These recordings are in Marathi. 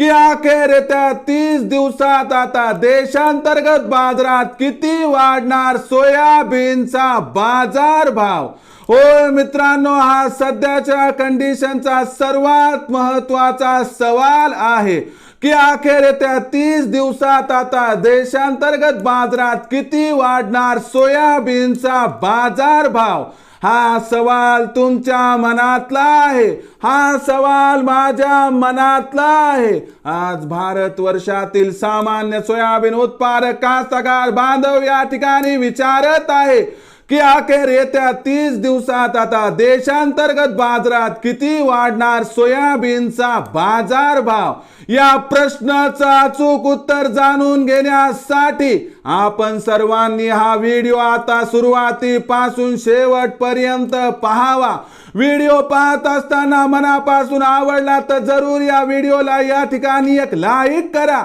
की अखेर येत्या तीस दिवसात आता देशांतर्गत बाजारात किती वाढणार सोयाबीनचा बाजार भाव? होय मित्रांनो हा सध्याच्या कंडिशनचा सर्वात महत्त्वाचा सवाल आहे. की अखेर येत्या तीस दिवसात आता देशांतर्गत बाजारात किती वाढणार सोयाबीनचा बाजार भाव हा सवाल तुमच्या मनातला आहे. हा सवाल माझ्या मनातला आहे. आज भारत वर्षातील सामान्य सोयाबीन उत्पादक कास्तकार बांधव या ठिकाणी विचारत आहे. की अखेर येत्या तीस दिवसात आता देशांतर्गत बाजारात किती वाढणार सोयाबीनचा बाजार भाव या प्रश्नाचं अचूक उत्तर जाणून घेण्यासाठी आपण सर्वांनी हा व्हिडिओ आता सुरुवातीपासून शेवटपर्यंत पाहावा. व्हिडिओ पाहत असताना मनापासून आवडला तर जरूर या व्हिडिओला या ठिकाणी एक लाईक करा.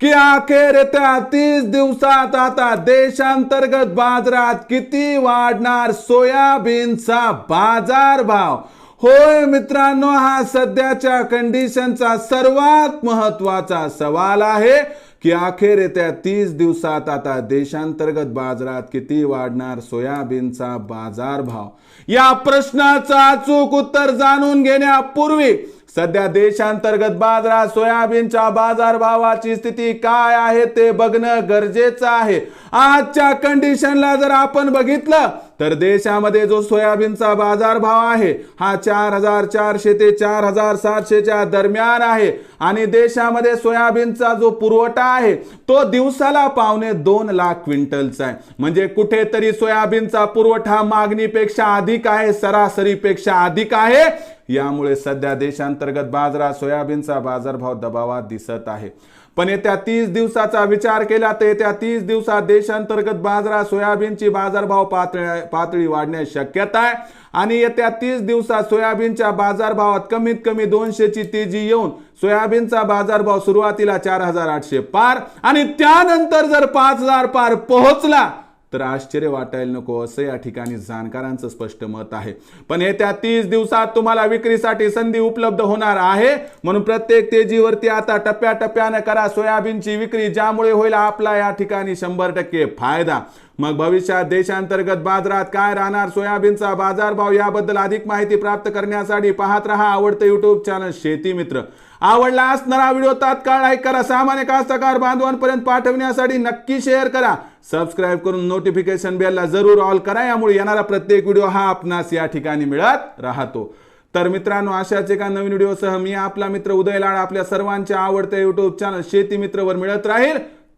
की अखेर येत्या तीस दिवसात आता देशांतर्गत बाजारात किती वाढणार सोयाबीनचा बाजार भाव होय मित्रांनो हा सध्याच्या कंडिशनचा सर्वात महत्त्वाचा सवाल आहे की अखेर येत्या तीस दिवसात आता देशांतर्गत बाजारात किती वाढणार सोयाबीनचा बाजार भाव या प्रश्नाचं अचूक उत्तर जाणून घेण्यापूर्वी सध्या देशांतर्गत बाजारात सोयाबीनच्या बाजारभावाची स्थिती काय आहे ते बघणं गरजेचं आहे. आजच्या कंडिशनला जर आपण बघितलं तर देशामध्ये जो सोयाबीनचा बाजारभाव आहे हा चार हजार चारशे ते चार हजार सातशेच्या दरम्यान आहे. आणि देशामध्ये सोयाबीनचा जो पुरवठा आहे तो दिवसाला पावणे दोन लाख क्विंटलचा आहे. म्हणजे कुठेतरी सोयाबीनचा पुरवठा मागणीपेक्षा अधिक आहे सरासरीपेक्षा अधिक आहे. यामुळे सध्या देशांतर्गत बाजारात सोयाबीनचा बाजारभाव दबावात दिसत आहे. पण येत्या तीस दिवसाचा विचार केला तर येत्या तीस दिवसात देशांतर्गत बाजारात सोयाबीनची बाजारभाव पातळी पातळी वाढण्याची शक्यता आहे. आणि येत्या तीस दिवसात सोयाबीनच्या बाजारभावात कमीत कमी दोनशेची तेजी येऊन सोयाबीनचा बाजारभाव सुरुवातीला चार हजार आठशे पार आणि त्यानंतर जर पाच हजार पार पोहोचला तर आश्चर्य वाटायला नको असं या ठिकाणी जाणकारांचं स्पष्ट मत आहे. पण येत्या तीस दिवसात तुम्हाला विक्रीसाठी संधी उपलब्ध होणार आहे. म्हणून प्रत्येक तेजीवरती आता टप्प्याटप्प्यानं करा सोयाबीनची विक्री ज्यामुळे होईल आपला या ठिकाणी शंभर टक्के फायदा. मग भविष्यात देशांतर्गत बाजारात काय राहणार? सोयाबीनचा बाजारभाव याबद्दल अधिक माहिती प्राप्त करण्यासाठी पाहत रहा आवडतं युट्यूब चॅनल शेती मित्र. आवडला असणारा व्हिडिओ तात्काळ लाईक करा. सामान्य कास्तकार बांधवांपर्यंत पाठवण्यासाठी नक्की शेअर करा. सबस्क्राईब करून नोटिफिकेशन बेलला जरूर ऑल करा. यामुळे येणारा प्रत्येक व्हिडिओ हा आपणास या ठिकाणी मिळत राहतो. तर मित्रांनो अशाच एका नवीन व्हिडिओसह मी आपला मित्र उदय लाड आपल्या सर्वांच्या आवडत्या युट्यूब चॅनल शेती मित्रवर मिळत राहील.